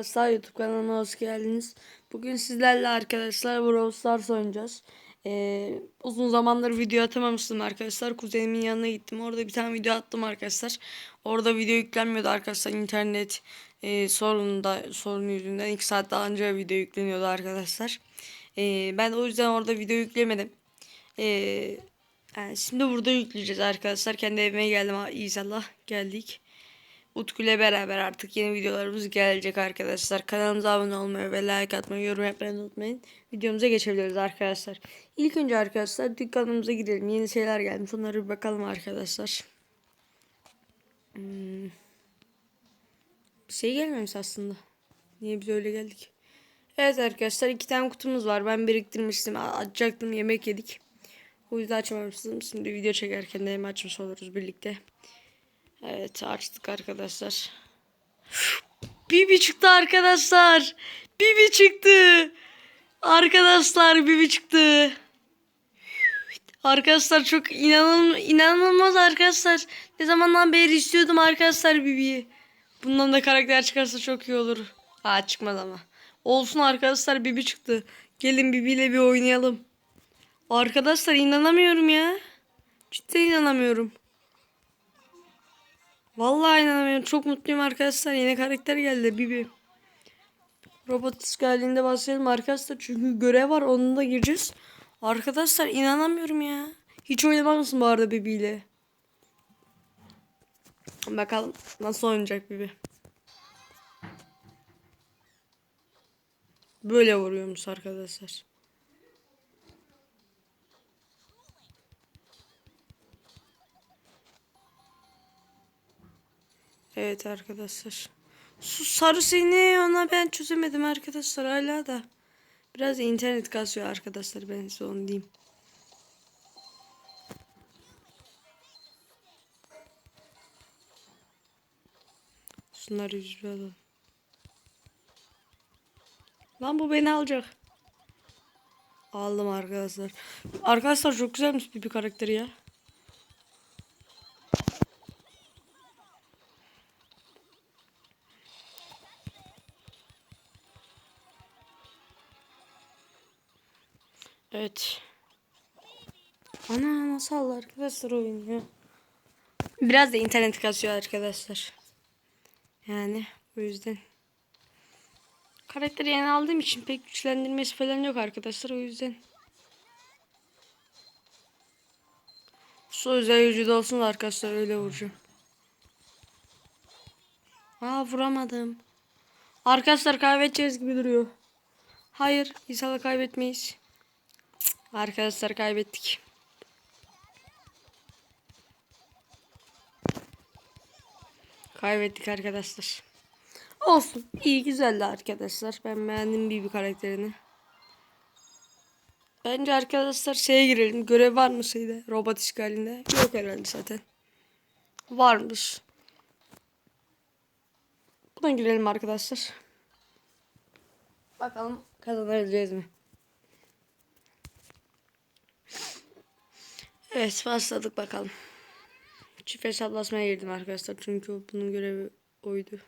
arkadaşlar YouTube kanalıma hoş geldiniz. Bugün sizlerle arkadaşlar Brawl Stars oynayacağız. Ee, uzun zamandır video atamamıştım arkadaşlar. Kuzenimin yanına gittim. Orada bir tane video attım arkadaşlar. Orada video yüklenmiyordu arkadaşlar. İnternet e, sorununda sorun yüzünden 2 saat daha önce video yükleniyordu arkadaşlar. Ee, ben o yüzden orada video yüklemedim. Ee, yani şimdi burada yükleyeceğiz arkadaşlar. Kendi evime geldim inşallah geldik. Utku ile beraber artık yeni videolarımız gelecek arkadaşlar. Kanalımıza abone olmayı ve like atmayı, yorum yapmayı unutmayın. Videomuza geçebiliriz arkadaşlar. İlk önce arkadaşlar dükkanımıza gidelim. Yeni şeyler gelmiş. Onlara bir bakalım arkadaşlar. Hmm. Bir şey gelmemiş aslında. Niye biz öyle geldik? Evet arkadaşlar iki tane kutumuz var. Ben biriktirmiştim. Açacaktım yemek yedik. O yüzden açamamıştım. Şimdi video çekerken de açmış oluruz birlikte. Evet açtık arkadaşlar. Bibi çıktı arkadaşlar. Bibi çıktı. Arkadaşlar Bibi çıktı. Arkadaşlar çok inanılmaz, inanılmaz arkadaşlar. Ne zamandan beri istiyordum arkadaşlar Bibi'yi. Bundan da karakter çıkarsa çok iyi olur. Aa çıkmaz ama. Olsun arkadaşlar Bibi çıktı. Gelin Bibi ile bir oynayalım. Arkadaşlar inanamıyorum ya. Cidden inanamıyorum. Vallahi inanamıyorum. Çok mutluyum arkadaşlar. Yeni karakter geldi Bibi. Robot iskalinde başlayalım arkadaşlar. Çünkü görev var. Onun da gireceğiz. Arkadaşlar inanamıyorum ya. Hiç oynamaz mısın bu arada Bibi ile? Bakalım nasıl oynayacak Bibi. Böyle vuruyormuş arkadaşlar. Evet arkadaşlar. Su sarı seni ona ben çözemedim arkadaşlar hala da. Biraz internet kasıyor arkadaşlar ben size onu diyeyim. Şunları yüz bir alalım. Lan bu beni alacak. Aldım arkadaşlar. Arkadaşlar çok güzelmiş bir, bir karakteri ya. Evet. Ana nasıl arkadaşlar oyun ya. Biraz da internet kasıyor arkadaşlar. Yani o yüzden. Karakteri yeni aldığım için pek güçlendirmesi falan yok arkadaşlar o yüzden. Su özel vücudu olsun da arkadaşlar öyle vuracağım. Aa vuramadım. Arkadaşlar kaybedeceğiz gibi duruyor. Hayır inşallah kaybetmeyiz. Arkadaşlar kaybettik. Kaybettik arkadaşlar. Olsun. iyi güzeldi arkadaşlar. Ben beğendim bir karakterini. Bence arkadaşlar şeye girelim. Görev var mı şeyde? Robot işgalinde. Yok herhalde zaten. Varmış. Buna girelim arkadaşlar. Bakalım kazanabileceğiz mi? Evet başladık bakalım. Çift hesaplaşmaya girdim arkadaşlar. Çünkü bunun görevi oydu.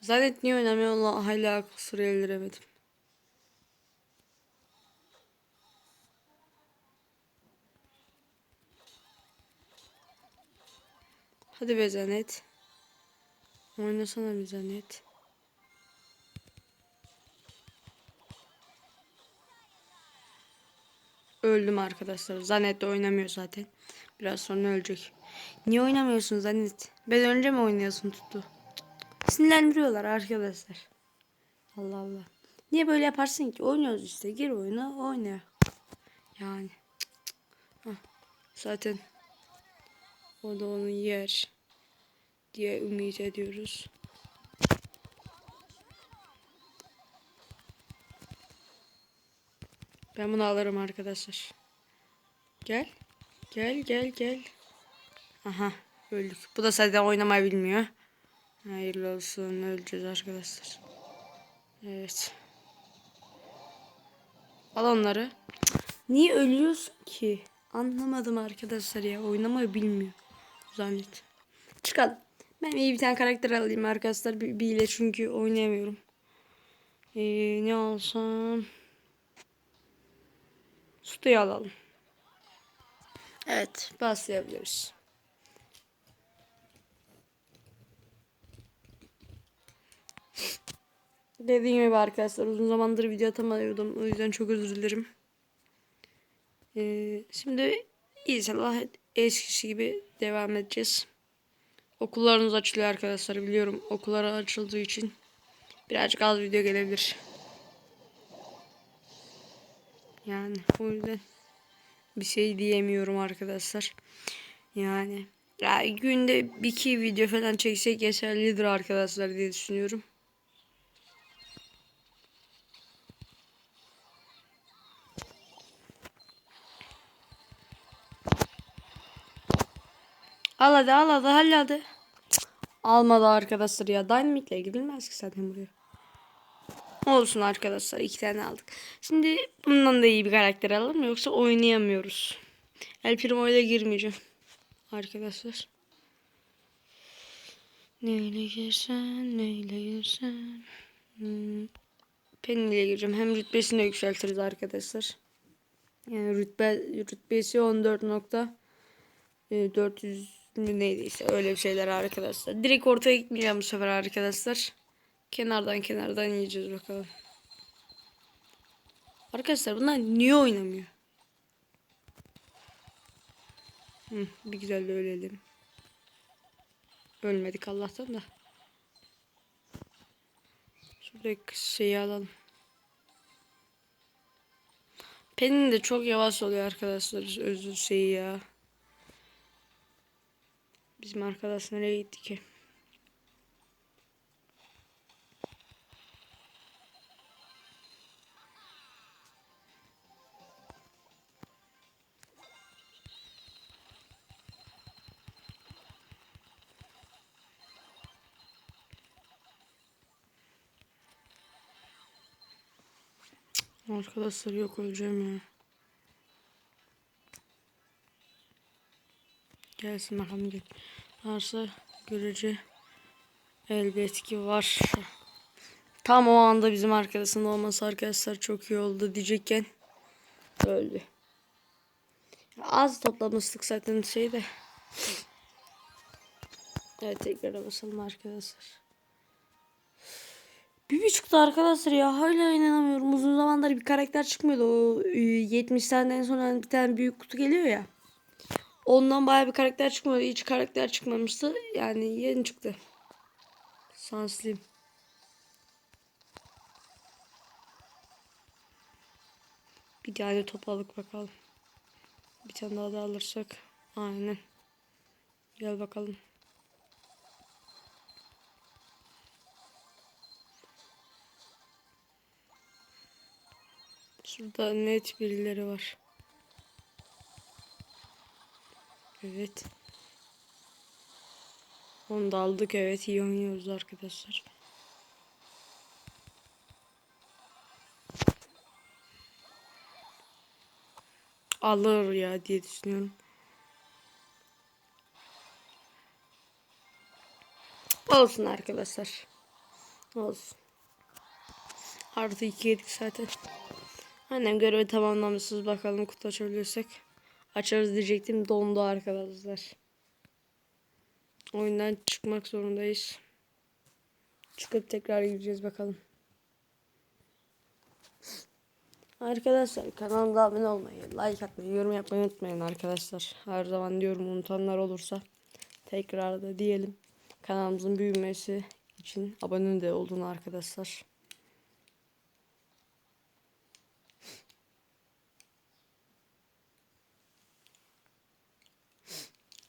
Zannet niye oynamıyor Allah hala kusura eldiremedim. Hadi be Zanet. Oynasana bir Zanet. Öldüm arkadaşlar. Zanet de oynamıyor zaten. Biraz sonra ölecek. Niye oynamıyorsun Zanet? Ben önce mi oynuyorsun tuttu? Sinirlendiriyorlar arkadaşlar. Allah Allah. Niye böyle yaparsın ki? Oynuyoruz işte. Gir oyuna oyna. Yani. Hah. Zaten o da onu yer diye ümit ediyoruz. Ben bunu alırım arkadaşlar. Gel. Gel gel gel. Aha öldük. Bu da zaten oynamayı bilmiyor. Hayırlı olsun öleceğiz arkadaşlar. Evet. Al onları. Niye ölüyorsun ki? Anlamadım arkadaşlar ya. Oynamayı bilmiyor. Zannet. Çıkalım. Ben iyi bir tane karakter alayım arkadaşlar. Bir, bir ile çünkü oynayamıyorum. Ee, ne alsam? Sutu'yu alalım. Evet başlayabiliriz. Dediğim gibi arkadaşlar uzun zamandır video atamıyordum. O yüzden çok özür dilerim. Ee, şimdi inşallah eskisi gibi devam edeceğiz. Okullarımız açılıyor arkadaşlar biliyorum. Okullar açıldığı için birazcık az video gelebilir. Yani o yüzden bir şey diyemiyorum arkadaşlar. Yani ya günde bir iki video falan çeksek yeterlidir arkadaşlar diye düşünüyorum. Al hadi al hadi hadi Almadı arkadaşlar ya. Dynamic'le gidilmez ki zaten buraya. Olsun arkadaşlar iki tane aldık. Şimdi bundan da iyi bir karakter alalım yoksa oynayamıyoruz. El Primo girmeyeceğim. Arkadaşlar. Neyle girsen, neyle girsen. Hmm. Penny gireceğim. Hem rütbesini de yükseltiriz arkadaşlar. Yani rütbe, rütbesi 14 nokta. e, 400 mü neydiyse öyle bir şeyler arkadaşlar. Direkt ortaya gitmeyeceğim bu sefer arkadaşlar. Kenardan kenardan yiyeceğiz bakalım. Arkadaşlar bunlar niye oynamıyor? Hı, bir güzel de ölelim. Ölmedik Allah'tan da. Şuradaki şeyi alalım. Penin de çok yavaş oluyor arkadaşlar özür şeyi ya. Bizim arkadaş nereye gitti ki? Arkadaşlar yok öleceğim ya. Gelsin bakalım gel. Varsa görece elbet ki var. Tam o anda bizim arkadaşın olması arkadaşlar çok iyi oldu diyecekken öldü. Az toplamıştık zaten şeyde. Evet tekrar basalım arkadaşlar. Bir buçukta arkadaşlar ya hala inanamıyorum. Uzun zamandır bir karakter çıkmıyordu. O 70'lerden en son bir tane büyük kutu geliyor ya. Ondan baya bir karakter çıkmadı. Hiç karakter çıkmamıştı. Yani yeni çıktı. Sanslıyım. Bir tane top alıp bakalım. Bir tane daha da alırsak. Aynen. Gel bakalım. Şurada net birileri var. Evet. Onu da aldık. Evet iyi oynuyoruz arkadaşlar. Alır ya diye düşünüyorum. Olsun arkadaşlar. Olsun. Artı 2 yedik zaten. Annem görevi tamamlamışsınız. Bakalım kutu açabilirsek. Açarız diyecektim. Dondu arkadaşlar. Oyundan çıkmak zorundayız. Çıkıp tekrar gireceğiz bakalım. Arkadaşlar kanalıma abone olmayı, like atmayı, yorum yapmayı unutmayın arkadaşlar. Her zaman diyorum unutanlar olursa tekrar da diyelim. Kanalımızın büyümesi için abone de olun arkadaşlar.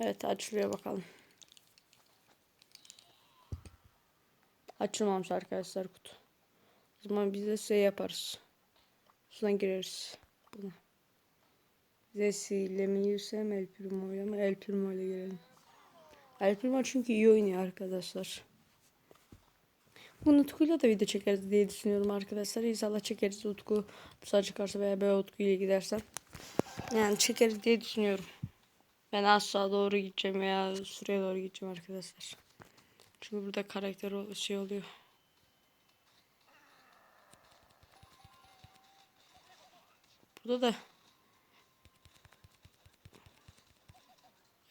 Evet açılıyor bakalım. Açılmamış arkadaşlar kutu. O zaman biz de şey yaparız. Şuradan gireriz. Buna. Zesi ile mi girsem El Primo ile mi? El Primo ile girelim. El Primo çünkü iyi oynuyor arkadaşlar. Bu Utku'yla da video çekeriz diye düşünüyorum arkadaşlar. İnşallah çekeriz Utku. Bu çıkarsa veya ben Utku ile gidersem. Yani çekeriz diye düşünüyorum. Ben asla doğru gideceğim veya şuraya doğru gideceğim arkadaşlar. Çünkü burada karakter şey oluyor. Burada da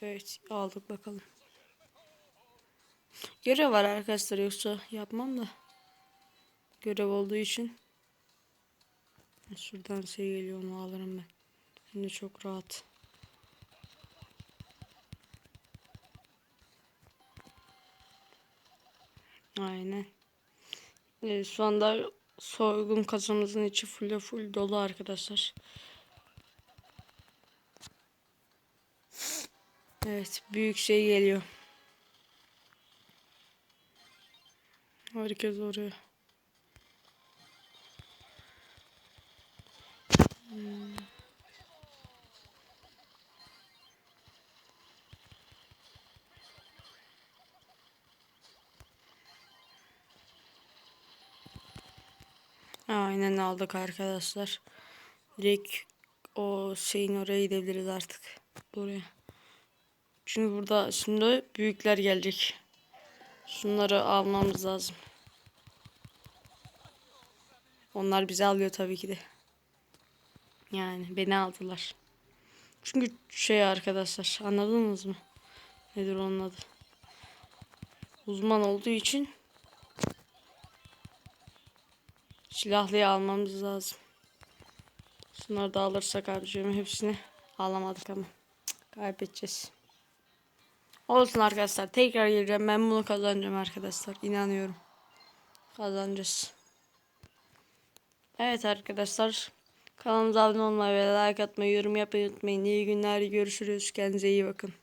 Evet aldık bakalım. Görev var arkadaşlar yoksa yapmam da. Görev olduğu için. Şuradan şey geliyor onu alırım ben. Şimdi çok rahat. Aynen. Evet, şu anda soygun kasamızın içi full full dolu arkadaşlar. Evet büyük şey geliyor. Herkes oraya. Hmm. Aynen aldık arkadaşlar. Direkt o şeyin oraya gidebiliriz artık. Buraya. Çünkü burada şimdi büyükler gelecek. Şunları almamız lazım. Onlar bizi alıyor tabii ki de. Yani beni aldılar. Çünkü şey arkadaşlar anladınız mı? Nedir onun adı? Uzman olduğu için silahlıyı almamız lazım. Şunları da alırsak abicim hepsini alamadık ama kaybedeceğiz. Olsun arkadaşlar tekrar geleceğim ben bunu kazanacağım arkadaşlar inanıyorum. Kazanacağız. Evet arkadaşlar kanalımıza abone olmayı ve like atmayı yorum yapmayı unutmayın. İyi günler görüşürüz kendinize iyi bakın.